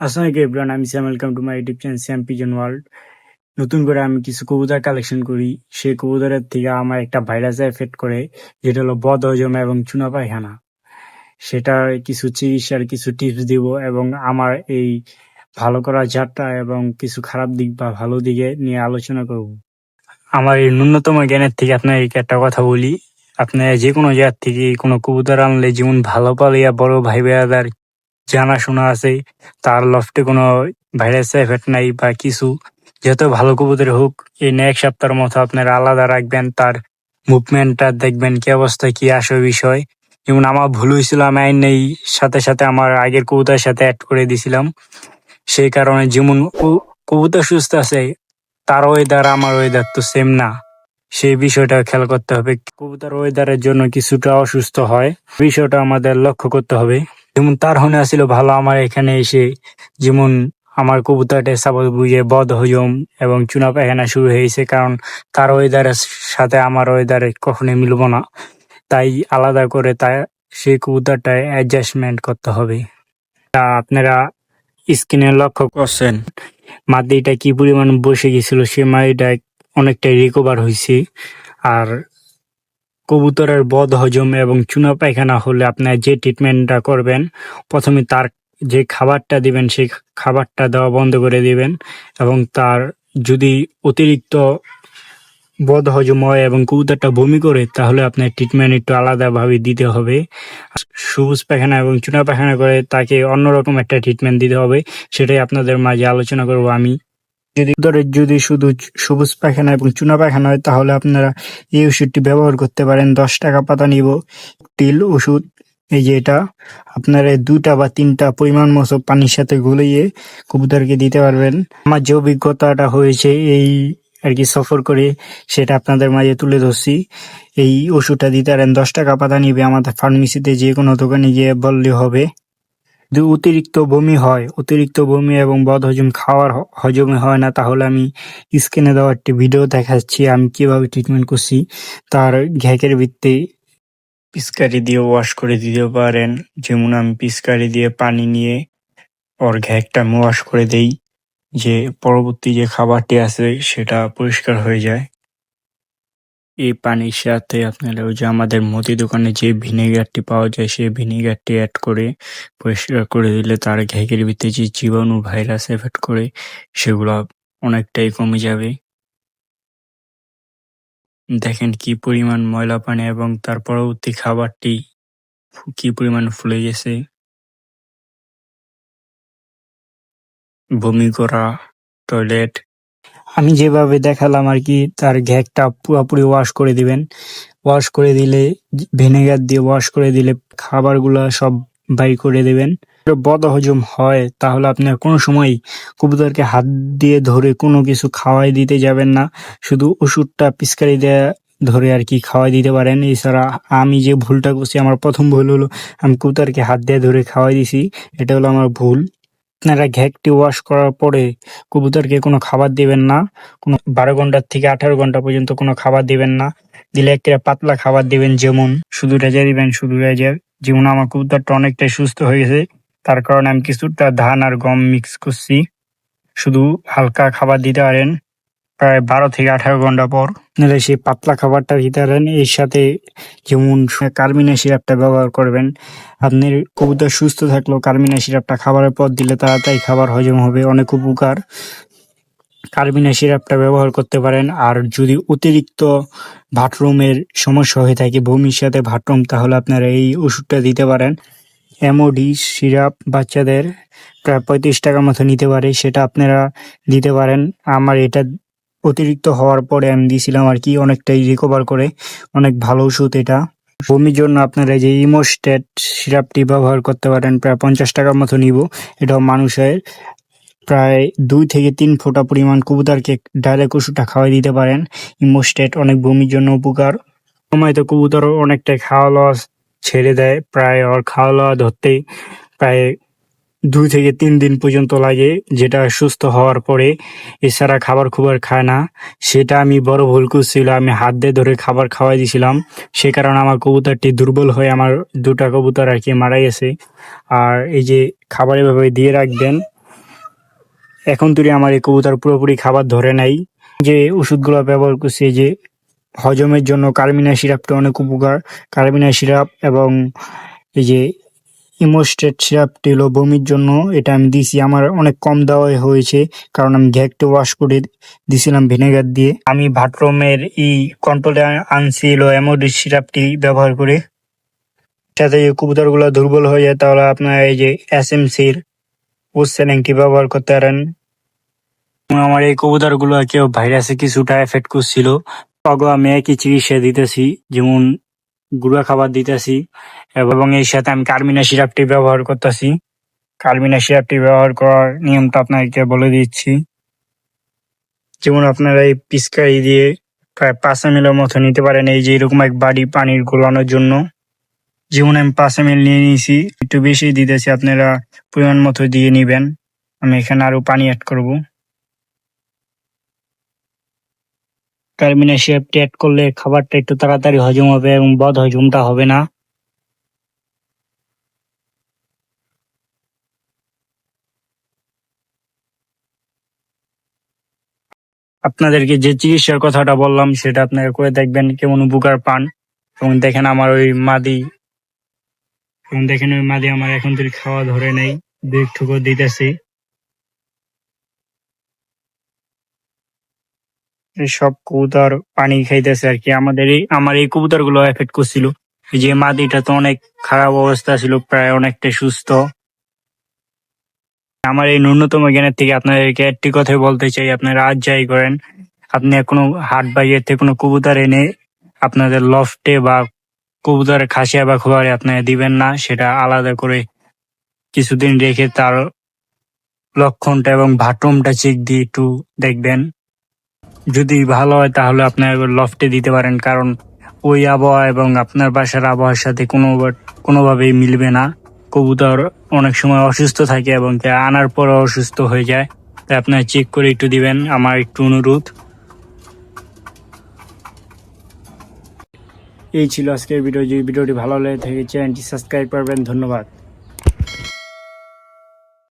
আসসালামু এভরিওয়ান আমি Sam welcome to my world নতুন করে আমি কিছু কবুতর কালেকশন করি। সেই কবুতরের থেকে আমার একটা ভাইরাস এফেক্ট করে, যেটা হলো বদ হজম এবং চুনা পায়খানা। সেটা কিছু চিকিৎসার কিছু টিপস দিব এবং আমার এই ভালো করার জাতটা এবং কিছু খারাপ দিক বা ভালো দিকে নিয়ে আলোচনা করব। আমার এই ন্যূনতম জ্ঞানের থেকে আপনাকে একটা কথা বলি। আপনার যে কোনো জায়গার থেকে কোনো কবুতর আনলে যেমন ভালো পালিয়া বড় ভাই ভাইয়াদার জানাশোনা আছে, তার লফটে কোনো ভাইরাস এফেক্ট নাই বা কিছু। যত ভালো কবুতর হোক, এই এক সপ্তাহের মতো আপনারা আলাদা রাখবেন, তার মুভমেন্টটা দেখবেন, কি অবস্থা, কি আসে বিষয়। যেমন আমার ভুল হয়েছিল, আমি আইন নেই, সাথে সাথে আমার আগের কবুতরের সাথে অ্যাড করে দিছিলাম সেই কারণে যেমন কবুতর সুস্থ আছে, তার ওয়েদার আমার ওয়েদার তো সেম না। সেই বিষয়টা খেয়াল করতে হবে, কবুতর ওয়েদারের জন্য কিছুটা অসুস্থ হয়। বিষয়টা আমাদের লক্ষ্য করতে হবে। যেমন তার হনে আসছিল ভালো, আমার এখানে এসে যেমন আমার কবুতরটা সাপোজ বুঝে বদ হজম এবং চুনা পায়খানা শুরু হয়েছে, কারণ তার ওয়েদারের সাথে আমার ওয়েদারে কখনোই মিলবো না। তাই আলাদা করে তা সেই কবুতরটায় অ্যাডজাস্টমেন্ট করতে হবে। তা আপনারা স্ক্রিনে লক্ষ্য করছেন মাদিটা কি পরিমাণ বসে গেছিল, সে মাদিটা অনেকটাই রিকভার হয়েছে আর কবুতরের বদ হজম এবং চুনা পায়খানা হলে আপনার যে ট্রিটমেন্টটা করবেন, প্রথমে তার যে খাবারটা দিবেন, সেই খাবারটা দেওয়া বন্ধ করে দিবেন এবং তার যদি অতিরিক্ত বদ হজম হয় এবং কবুতরটা বমি করে, তাহলে আপনার ট্রিটমেন্ট একটু আলাদাভাবে দিতে হবে। সবুজ পায়খানা এবং চুনা পায়খানা করে তাকে অন্যরকম একটা ট্রিটমেন্ট দিতে হবে, সেটাই আপনাদের মাঝে আলোচনা করব আমি। যদি যদি শুধু সবুজ পায়খানা এবং চুনা পায়খানা হয়, তাহলে আপনারা এই ওষুধটি ব্যবহার করতে পারেন। দশ টাকা পাতা নিব। টিল ওষুধ, এই যে এটা, আপনারা দুটা বা তিনটা পরিমাণ মতো পানির সাথে গুলিয়ে কবুতরকে দিতে পারবেন। আমার যে অভিজ্ঞতাটা হয়েছে, এই আর কি সফর করে, সেটা আপনাদের মাঝে তুলে ধরছি। এই ওষুধটা দিতে পারেন, দশ টাকা পাতা নিবে। আমাদের ফার্মেসিতে যে কোনো দোকানে গিয়ে বললে হবে। অতিরিক্ত বমি হয়, অতিরিক্ত বমি এবং বদ হজম খাওয়ার হজমে হয় না, তাহলে আমি স্ক্রিনে দেওয়া একটি ভিডিও দেখাচ্ছি, আমি কীভাবে ট্রিটমেন্ট করছি। তার ঘ্যাকের ভিত্তি পিচকারি দিয়ে ওয়াশ করে দিতে পারেন। যেমন আমি পিচকারি দিয়ে পানি নিয়ে ওর ঘ্যাকটা আমি ওয়াশ করে দেই, যে পরবর্তী যে খাবারটি আছে, সেটা পরিষ্কার হয়ে যায়। এই পানির সাথে আপনারা ওই যে আমাদের মুদি দোকানে যে ভিনেগারটি পাওয়া যায়, সেই ভিনেগারটি অ্যাড করে পরিষ্কার করে দিলে তার ঘ্যাকের ভিতরে যে জীবাণু ভাইরাস এফেক্ট করে, সেগুলো অনেকটাই কমে যাবে। দেখেন কি পরিমাণ ময়লা পানি এবং তার পরবর্তী খাবারটি কি পরিমাণ ফুলে গেছে। বমি করা টয়লেট আমি যেভাবে দেখালাম আর কি, তার ঘ্যাকটা পুরোপুরি ওয়াশ করে দিবেন। ওয়াশ করে দিলে ভিনেগার দিয়ে ওয়াশ করে দিলে খাবারগুলো সব বাই করে দেবেন। বদ হজম হয়, তাহলে আপনার কোনো সময় কবুতরকে হাত দিয়ে ধরে কোনো কিছু খাওয়াই দিতে যাবেন না। শুধু ওষুধটা পিচকারি দেয়া ধরে আর কি খাওয়াই দিতে পারেন। এছাড়া আমি যে ভুলটা করছি, আমার প্রথম ভুল হলো আমি কবুতরকে হাত দিয়ে ধরে খাওয়াই দিছি। এটা হলো আমার ভুল। আপনারা ঘ্যাকটি ওয়াশ করার পরে কবুতরকে কোনো খাবার দিবেন না, কোনো বারো ঘণ্টার থেকে আঠারো ঘণ্টা পর্যন্ত কোনো খাবার দিবেন না, দিলে একটা পাতলা খাবার দিবেন যেমন, শুধু রেজা দিবেন, শুধু রেজার যেমন আমার কবুতরটা অনেকটাই সুস্থ হয়ে গেছে, তার কারণে আমি কিছুটা ধান আর গম মিক্স করছি। শুধু হালকা খাবার দিতে পারেন। প্রায় বারো থেকে আঠারো ঘণ্টা পর নাহলে সেই পাতলা খাবারটা দিতে পারেন এর সাথে যেমন কার্মিনা সিরাপটা ব্যবহার করবেন। আপনার কবুতর সুস্থ থাকলেও কার্মিনা সিরাপটা খাবারের পর দিলে তাড়াতাড়ি খাবার হজম হবে, অনেক উপকার। কার্বিনা সিরাপটা ব্যবহার করতে পারেন। আর যদি অতিরিক্ত ভাটরুমের সমস্যা হয়ে থাকে, বমির সাথে ভাটরুম তাহলে আপনারা এই ওষুধটা দিতে পারেন। এমওডি সিরাপ বাচ্চাদের প্রায় পঁয়ত্রিশ টাকার মতো নিতে পারে, সেটা আপনারা দিতে পারেন। আমার এটা অতিরিক্ত হওয়ার পরে আমি দিয়েছিলাম আর কি অনেকটাই রিকভার করে। অনেক ভালো ওষুধ এটা। বমির জন্য আপনারা যে ইমোস্টেট সিরাপটি ব্যবহার করতে পারেন, প্রায় পঞ্চাশ টাকার মতো নিব। এটাও মানুষের প্রায় দুই থেকে তিন ফোঁটা পরিমাণ কবুতরকে ডাইরেক্ট ওষুধটা খাওয়াই দিতে পারেন। ইমোস্টেট অনেক বমির জন্য উপকার। সময় তো কবুতর অনেকটাই খাওয়া লওয়া ছেড়ে দেয়। প্রায় ওর খাওয়া লওয়া ধরতেই প্রায় দুই থেকে তিন দিন পর্যন্ত লাগে, যেটা সুস্থ হওয়ার পরে এছাড়া খাবার খুবার খায় না। সেটা আমি বড় ভুল করছিল, আমি হাত দিয়ে ধরে খাবার খাওয়াই দিয়েছিলাম সে কারণে আমার কবুতরটি দুর্বল হয়ে আমার দুটা কবুতর আর কি মারা গেছে আর এই যে খাবার এভাবে দিয়ে রাখবেন, এখন তুই আমার এই কবুতর পুরোপুরি খাবার ধরে নাই। যে ওষুধগুলো ব্যবহার করছি যে হজমের জন্য কার্মিনা সিরাপটা অনেক উপকার। কার্মিনা সিরাপ এবং এই যে ইমোস্টেট সিরাপটি হলো বমির জন্য এটা আমি দিছি আমার অনেক কম দেওয়াই হয়েছে, কারণ আমি ঘ্যাকটা ওয়াশ করে দিছিলাম ভিনেগার দিয়ে। আমি ভাটরমের এই কন্ট্রোলে আনছি হলো অ্যামোডিস সিরাপটি ব্যবহার করে। সাথে যে কবুতরগুলো দুর্বল হয়ে যায়, তাহলে আপনার এই যে এসএমসির ওসেলিংটি ব্যবহার করতে পারেন। আমার এই কবুতরগুলো কেউ ভাইরাসে কিছুটা এফেক্ট করছিল। তখন আমি একই চিকিৎসা দিতেছি? যেমন গুঁড়া খাবার দিতেছি। এবং এর সাথে আমি কার্মিনা সিরাপটি ব্যবহার করতেছি। কার্মিনা সিরাপটি ব্যবহার করার নিয়মটা আপনাকে বলে দিচ্ছি। যেমন আপনারা এই পিচকারি দিয়ে প্রায় পাঁচ এম মতো নিতে পারেন, এই যে এরকম এক বাড়ি পানির গোলানোর জন্য। যেমন আমি পাঁচ এম নিয়ে নিয়েছি, একটু বেশি দিতেছি, আপনারা পরিমাণ মতো দিয়ে নিবেন। আমি এখানে আরও পানি অ্যাড করব। সিরাপটি অ্যাড করলে খাবারটা একটু তাড়াতাড়ি হজম হবে এবং বদ হজমটা হবে না। আপনাদেরকে যে চিকিৎসার কথাটা বললাম, সেটা আপনারা করে দেখবেন কেমন উপকার পান। এবং দেখেন আমার ওই মাদি, এবং দেখেন ওই মাদি আমার এখন থেকে খাওয়া ধরে নেই, দুই ঠুকো দিতেছি। সব কবুতর পানি খাইতেছে আর কি। আমাদের এই আমার এই কবুতরগুলো এফেক্ট করছিল যে মাদিটা তো অনেক খারাপ অবস্থা ছিল, প্রায় অনেকটা সুস্থ। আমার এই ন্যূনতম জ্ঞানের থেকে আপনাদেরকে একটি কথাই বলতে চাই, আপনারা আজ যাই করেন, আপনি কোনো হাট বাইরের থেকে কোনো কবুতর এনে আপনাদের লফটে বা কবুতরের খাসিয়া বা খোয়ারে আপনারা দিবেন না, সেটা আলাদা করে কিছুদিন রেখে তার লক্ষণটা এবং ভাটমটা চেক দিয়ে একটু দেখবেন। যদি ভালো হয় তাহলে আপনার লফটে দিতে পারেন, কারণ ওই আবহাওয়া এবং আপনার বাসার আবহাওয়ার সাথে কোনো কোনোভাবেই মিলবে না। কবুতর অনেক সময় অসুস্থ থাকে এবং আনার পরে অসুস্থ হয়ে যায়। তাই আপনার চেক করে একটু দিবেন, আমার একটু অনুরোধ। এই ছিল আজকের ভিডিও। যদি ভিডিওটি ভালো লেগে থাকে, চ্যানেলটি সাবস্ক্রাইব করবেন। ধন্যবাদ।